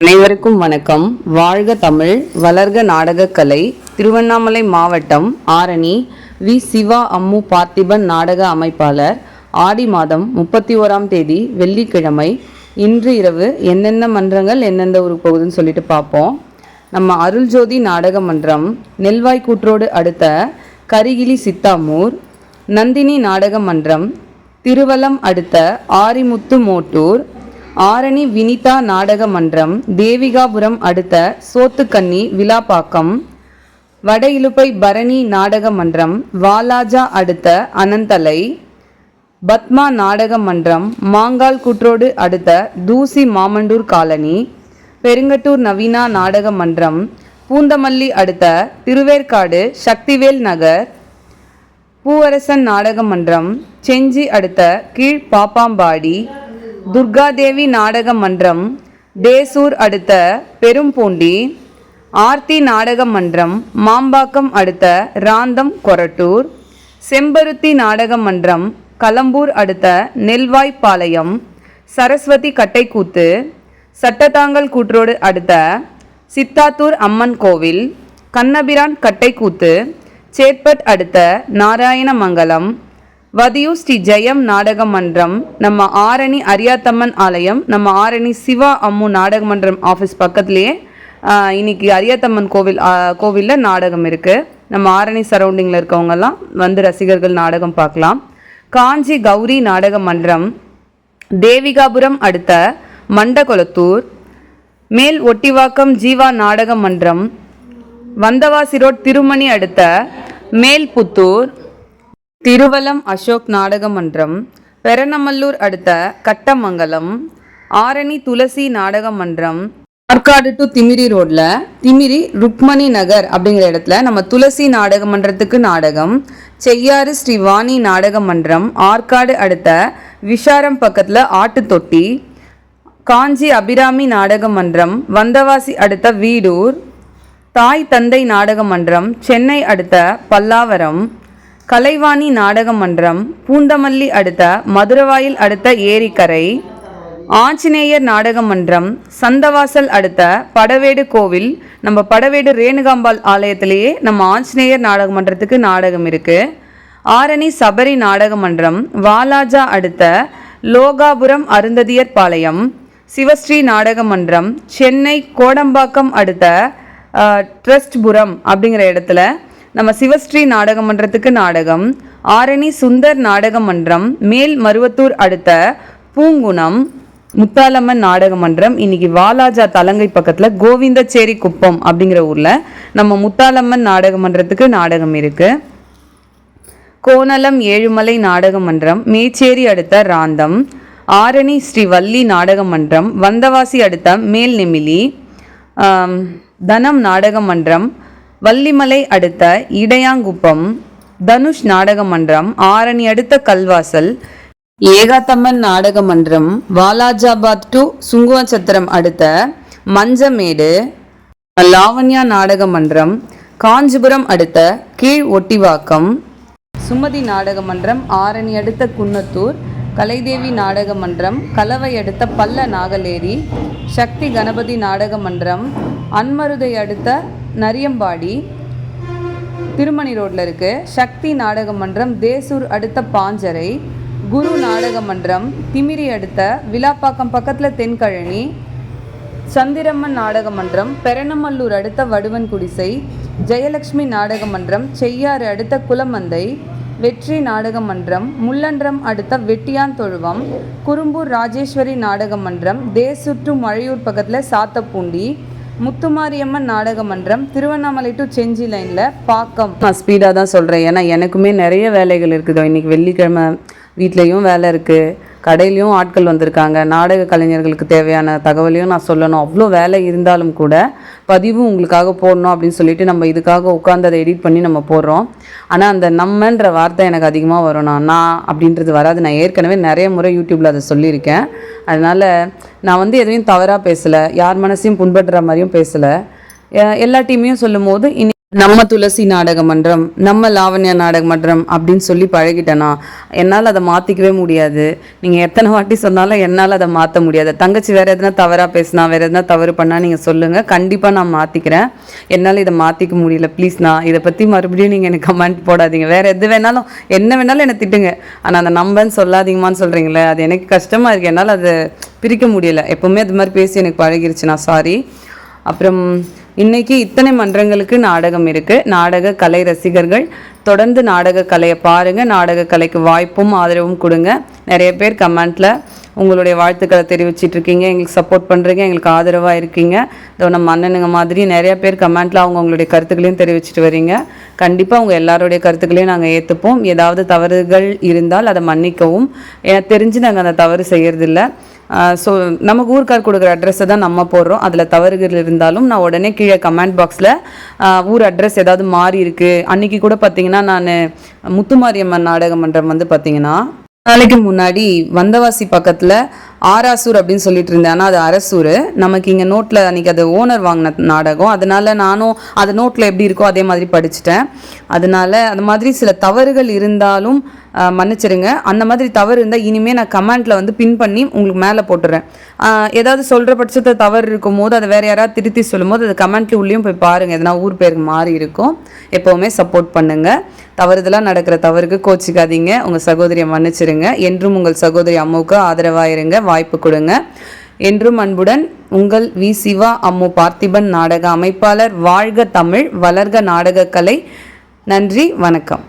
அனைவருக்கும் வணக்கம். வாழ்க தமிழ் வளர்க நாடகக்கலை திருவண்ணாமலை மாவட்டம் ஆரணி வி. சிவா அம்மு பார்த்திபன் நாடக அமைப்பாளர் ஆடி மாதம் முப்பத்தி ஓராம் தேதி வெள்ளிக்கிழமை இன்று இரவு என்னென்ன மன்றங்கள் எந்தெந்த ஊருக்கு போகுதுன்னு சொல்லிட்டு பார்ப்போம். நம்ம அருள்ஜோதி நாடக மன்றம் நெல்வாய் கூற்றோடு அடுத்த கரிகிலி சித்தாமூர் நந்தினி நாடக மன்றம் திருவலம் அடுத்த ஆரிமுத்து மோட்டூர் ஆரணி வினிதா நாடக மன்றம் தேவிகாபுரம் அடுத்த சோத்துக்கன்னி விலாப்பாக்கம். வட இலுப்பை பரணி நாடக மன்றம் வாலாஜா அடுத்த அனந்தலை. பத்மா நாடக மன்றம் மாங்கால் குற்றோடு அடுத்த தூசி மாமண்டூர் காலனி. பெருங்கட்டூர் நவீனா நாடக மன்றம் பூந்தமல்லி அடுத்த திருவேற்காடு சக்திவேல் நகர். பூவரசன் நாடக மன்றம் செஞ்சி அடுத்த கீழ் பாப்பாம்பாடி. துர்காதேவி நாடக மன்றம் தேசூர் அடுத்த பெரும்பூண்டி ஆர்த்தி நாடக மன்றம் மாம்பாக்கம் அடுத்த ராந்தம் கொரட்டூர் செம்பருத்தி நாடக மன்றம் கலம்பூர் அடுத்த நெல்வாய்ப்பாளையம் சரஸ்வதி கட்டைக்கூத்து சட்டத்தாங்கல் கூற்றோடு அடுத்த சித்தாத்தூர் அம்மன் கோவில் கண்ணபிரான் கட்டைக்கூத்து சேத்பட் அடுத்த நாராயணமங்கலம் வதியூ ஸ்ரீ ஜெயம் நாடக மன்றம் நம்ம ஆரணி அரியாத்தம்மன் ஆலயம் நம்ம ஆரணி சிவா அம்மு நாடக மன்றம் ஆஃபீஸ் பக்கத்துலேயே இன்னைக்கு அரியாத்தம்மன் கோவில் கோவிலில் நாடகம் இருக்குது நம்ம ஆரணி சரௌண்டிங்கில் இருக்கவங்கெல்லாம் வந்து ரசிகர்கள் நாடகம் பார்க்கலாம். காஞ்சி கௌரி நாடக மன்றம் தேவிகாபுரம் அடுத்த மண்டகொளத்தூர் மேல் ஒட்டிவாக்கம் ஜீவா நாடக மன்றம் வந்தவாசிரோட் திருமணி அடுத்த மேல்புத்தூர் திருவலம் அசோக் நாடக மன்றம் பெரணமல்லூர் அடுத்த கட்டமங்கலம் ஆரணி துளசி நாடக மன்றம் ஆற்காடு டு திமிரி ரோட்ல திமிரி ருக்மணி நகர் அப்படிங்கிற இடத்துல நம்ம துளசி நாடக மன்றத்துக்கு நாடகம் செய்யாறு ஸ்ரீ வாணி நாடக மன்றம் ஆற்காடு அடுத்த விஷாரம் பக்கத்தில் ஆட்டு தொட்டி காஞ்சி அபிராமி நாடக மன்றம் வந்தவாசி அடுத்த வீடூர் தாய் தந்தை நாடக மன்றம் சென்னை அடுத்த பல்லாவரம் கலைவாணி நாடக மன்றம் பூந்தமல்லி அடுத்த மதுரவாயில் அடுத்த ஏரிக்கரை ஆஞ்சநேயர் நாடக மன்றம் சந்தவாசல் அடுத்த படவேடு கோவில் நம்ம படவேடு ரேணுகாம்பாள் ஆலயத்திலேயே நம்ம ஆஞ்சநேயர் நாடக மன்றத்துக்கு நாடகம் இருக்குது ஆரணி சபரி நாடக மன்றம் வாலாஜா அடுத்த லோகாபுரம் அருந்ததியர் பாளையம் சிவஸ்ரீ நாடக மன்றம் சென்னை கோடம்பாக்கம் அடுத்த ட்ரஸ்ட்புரம் அப்படிங்கிற இடத்துல நம்ம சிவஸ்ரீ நாடக மன்றத்துக்கு நாடகம் ஆரணி சுந்தர் நாடக மன்றம் மேல் மருவத்தூர் அடுத்த பூங்குணம் முத்தாலம்மன் நாடக மன்றம் இன்னைக்கு வாலாஜா தலங்கை பக்கத்தில் கோவிந்தச்சேரி குப்பம் அப்படிங்கிற ஊரில் நம்ம முத்தாலம்மன் நாடக மன்றத்துக்கு நாடகம் இருக்குது கோணலம் ஏழுமலை நாடக மன்றம் மேச்சேரி அடுத்த ராந்தம் ஆரணி ஸ்ரீ வள்ளி நாடக மன்றம் வந்தவாசி அடுத்த மேல் நெமிலி தனம் நாடக மன்றம் வள்ளிமலை அடுத்த இடையாங்குப்பம் தனுஷ் நாடக மன்றம் ஆரணி அடுத்த கல்வாசல் ஏகாத்தம்மன் நாடக மன்றம் வாலாஜாபாத் டு சுங்குவச்சத்திரம் அடுத்த மஞ்சமேடு லாவண்யா நாடக மன்றம் காஞ்சிபுரம் அடுத்த கீழ் ஒட்டிவாக்கம் சுமதி நாடக மன்றம் ஆரணி அடுத்த குன்னத்தூர் கலைதேவி நாடக மன்றம் கலவை அடுத்த பல்ல நாகலேரி சக்தி கணபதி நாடக மன்றம் அன்மருதை அடுத்த நரியம்பாடி திருமணி ரோட்டில் இருக்குது சக்தி நாடக மன்றம் தேசூர் அடுத்த பாஞ்சரை குரு நாடக மன்றம் திமிரி அடுத்த விலாப்பாக்கம் பக்கத்தில் தென்கழனி. சந்திரம்மன் நாடக மன்றம் பெரணமல்லூர் அடுத்த வடுவன் குடிசை. ஜெயலட்சுமி நாடக மன்றம் செய்யாறு அடுத்த குலமந்தை. வெற்றி நாடக மன்றம் முள்ளன்றம் அடுத்த வெட்டியான் தொழுவம். குறும்பூர் ராஜேஸ்வரி நாடக மன்றம் தேசுற்று மழையூர் பக்கத்தில் சாத்தப்பூண்டி. முத்துமாரியம்மன் நாடக மன்றம் திருவண்ணாமலை டு செஞ்சி லைனில் பாக்கம். நான் ஸ்பீடாக தான் சொல்கிறேன் ஏன்னா எனக்குமே நிறைய வேலைகள் இருக்குது. இன்னைக்கு வெள்ளிக்கிழமை வீட்லேயும் வேலை இருக்குது கடையிலையும் ஆட்கள் வந்திருக்காங்க. நாடக கலைஞர்களுக்கு தேவையான தகவலையும் நான் சொல்லணும். அவ்வளோ வேலை இருந்தாலும் கூட பதிவும் உங்களுக்காக போடணும் அப்படின்னு சொல்லிட்டு நம்ம இதுக்காக உட்காந்து அதை எடிட் பண்ணி நம்ம போடுறோம். ஆனால் அந்த நம்மன்ற வார்த்தை எனக்கு அதிகமாக வரும் நான் நான் அப்படின்றது வராது. நான் ஏற்கனவே நிறைய முறை யூடியூப்பில் அதை சொல்லியிருக்கேன். அதனால் நான் வந்து எதுவும் தவறாக பேசலை. யார் மனசையும் புண்படுற மாதிரியும் பேசலை. எல்லா டீமையும் சொல்லும் போது இனி நம்ம துளசி நாடக மன்றம் நம்ம லாவண்யா நாடக மன்றம் அப்படின்னு சொல்லி பழகிட்டேனா என்னால் அதை மாற்றிக்கவே முடியாது. நீங்கள் எத்தனை வாட்டி சொன்னாலும் என்னால் அதை மாற்ற முடியாது. தங்கச்சி வேறு எதுனா தவறாக பேசினா வேறு எதுனா தவறு பண்ணால் நீங்கள் சொல்லுங்கள் கண்டிப்பாக நான் மாற்றிக்கிறேன் என்னால் இதை மாற்றிக்க முடியல. ப்ளீஸ் நான் இதை பற்றி மறுபடியும் நீங்கள் எனக்கு கமெண்ட் போடாதீங்க. வேறு எது வேணாலும் என்ன வேணாலும் என்னை திட்டுங்க. ஆனால் அந்த நம்பன்னு சொல்லாதீங்கம்மான்னு சொல்கிறீங்களே அது எனக்கு கஷ்டமாக இருக்குது என்னால் அதை பிரிக்க முடியலை. எப்போவுமே அது மாதிரி பேசி எனக்கு பழகிருச்சு. நான் சாரி அப்புறம் இன்னைக்கு இத்தனை மன்றங்களுக்கு நாடகம் இருக்கு. நாடக கலை ரசிகர்கள் தொடர்ந்து நாடக கலையை பாருங்க. நாடக கலைக்கு வாய்ப்பும் ஆதரவும் கொடுங்க. நிறைய பேர் கமெண்ட்ல உங்களுடைய வாழ்த்துக்களை தெரிவிச்சிட்டு இருக்கீங்க. எங்களுக்கு சப்போர்ட் பண்ணுறீங்க எங்களுக்கு ஆதரவாக இருக்கீங்க. இதோ நம்ம அண்ணனுங்க மாதிரி நிறைய பேர் கமெண்ட்டில் அவங்க உங்களுடைய கருத்துக்களையும் தெரிவிச்சிட்டு வரீங்க. கண்டிப்பாக உங்கள் எல்லாருடைய கருத்துக்களையும் நாங்கள் ஏற்றுப்போம் ஏதாவது தவறுகள் இருந்தால் அதை மன்னிக்கவும். எனக்கு தெரிஞ்சு நாங்கள் அந்த தவறு செய்கிறதில்ல ஸோ நமக்கு ஊருக்கார் கொடுக்குற அட்ரஸை தான் நம்ம போடுறோம். அதில் தவறுகள் இருந்தாலும் நான் உடனே கீழே கமெண்ட் பாக்ஸில் ஊர் அட்ரஸ் ஏதாவது மாறி இருக்குது அன்னைக்கு கூட பார்த்தீங்கன்னா நான் முத்துமாரியம்மன் நாடக மன்றம் வந்து பார்த்தீங்கன்னா நாளைக்கு முன்னாடி வந்தவாசி பக்கத்தில் ஆராசூர் அப்படின்னு சொல்லிட்டு இருந்தேன். ஆனால் அது அரசூர். நமக்கு இங்கே நோட்டில் அன்றைக்கி அது ஓனர் வாங்கின நாடகம். அதனால் நானும் அது நோட்டில் எப்படி இருக்கோ அதே மாதிரி படிச்சுட்டேன். அதனால அது மாதிரி சில தவறுகள் இருந்தாலும் மன்னிச்சிருங்க. மன்னிச்சிடுங்க அந்த மாதிரி தவறு இருந்தால் இனிமேல் நான் கமெண்ட்டில் வந்து பின் பண்ணி உங்களுக்கு மேலே போட்டுறேன். ஏதாவது சொல்கிற பட்சத்தில் தவறு இருக்கும் போது அதை வேறு யாராவது திருத்தி சொல்லும்போது அது கமெண்ட்ல உள்ளேயும் போய் பாருங்கள் எதனா ஊர் பேருக்கு மாறி இருக்கும். எப்போவுமே சப்போர்ட் பண்ணுங்கள் தவறுதலாக நடக்கிற தவறுக்கு கோச்சிக்காதீங்க. உங்கள் சகோதரியை மன்னிச்சிருங்க. என்றும் உங்கள் சகோதரி அம்மாவுக்கு ஆதரவாயிருங்க. வாய்ப்பு கொடுங்க. என்றும் அன்புடன் உங்கள் வி. சிவா அம்மு பார்த்திபன் நாடக அமைப்பாளர் வாழ்க தமிழ் வளர்க நாடகக்கலை. நன்றி வணக்கம்.